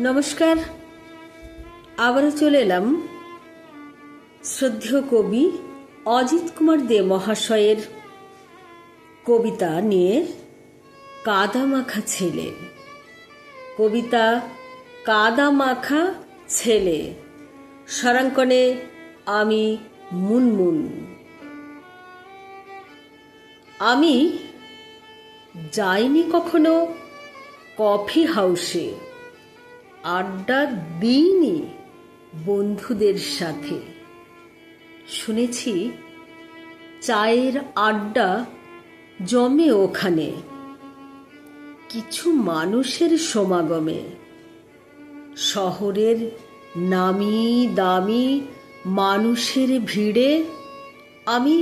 নমস্কার। আবারও চলে এলাম শ্রদ্ধেয় কবি অজিত কুমার দে মহাশয়ের কবিতা নিয়ে কাদা মাখা ছেলে। কবিতা কাদা মাখা ছেলে। স্বরাঙ্কনে আমি মুনমুন। আমি যাইনি কখনো কফি হাউসে। আড্ডা দিইনি বন্ধুদের সাথে। শুনেছি চায়ের আড্ডা জমে ওখানে। কিছু মানুষের সমাগমে, শহরের নামি দামি মানুষের ভিড়ে আমি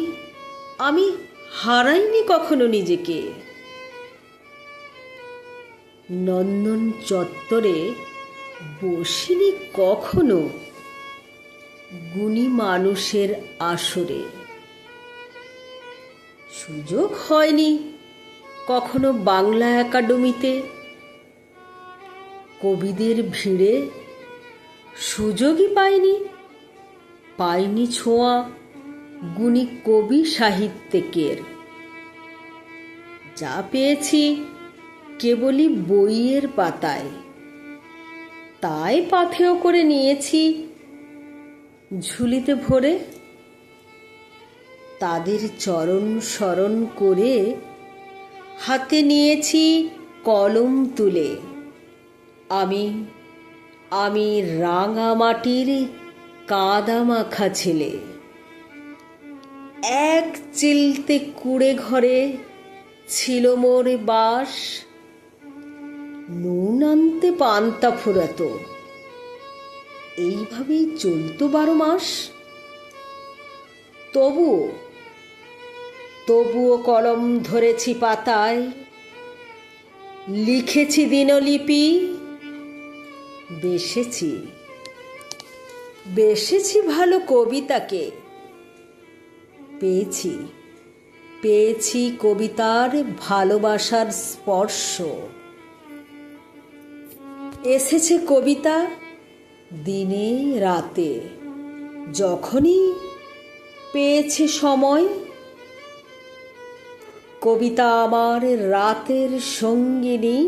আমি হারাইনি কখনো নিজেকে। নন্দন চত্বরে বসিনি কখনো? গুণী মানুষের আসরে। সুযোগ হয়নি কখনো বাংলা একাডেমিতে। কবিদের ভিড়ে সুযোগই পাইনি পাইনি ছোঁয়া গুণী কবি সাহিত্যিকের। যা পেয়েছি কেবলই বইয়ের পাতায়। তাই পাথেয় করে নিয়েছি। ঝুলিতে ভরে তাদের চরণ স্মরণ করে হাতে নিয়েছি কলম তুলে। আমি আমি রাঙা মাটির কাদা মাখা ছেলে। এক চিলতে কুড়ে ঘরে ছিল মোর বাস। নুন আনতে পান্তা ফুরাতো। এইভাবেই চলতো বারো মাস। তবুও তবুও কলম ধরেছি পাতায়। লিখেছি দিনলিপি। বেসেছি। বেসেছি ভালো কবিতাকে। পেয়েছি। পেয়েছি কবিতার ভালোবাসার স্পর্শ। এসেছে কবিতা দিনে রাতে। যখনই পেয়েছে সময়, কবিতা আমার রাতের সঙ্গিনী,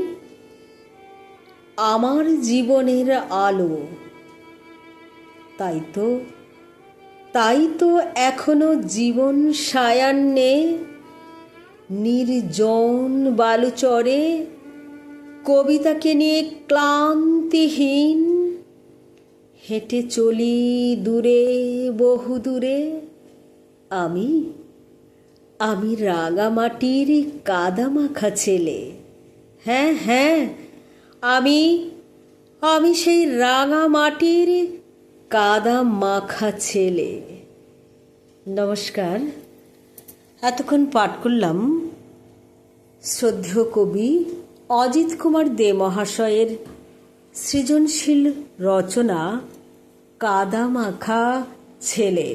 আমার জীবনের আলো। তাই তো তাই তো এখনও জীবন সায়ান্নে, নির্জন বালুচরে কবিতাকে নিয়ে ক্লান্তিহীন। হেঁটে চলি দূরে, বহু দূরে। আমি আমি রাঙামাটির কাদা মাখা ছেলে। হ্যাঁ হ্যাঁ আমি আমি সেই রাঙামাটির কাদা মাখা ছেলে। নমস্কার। এতক্ষণ পাঠ করলাম শ্রদ্ধেয় কবি অজিত কুমার দে মহাশয়ের সৃজনশীল রচনা কাদামাখা ছেলে।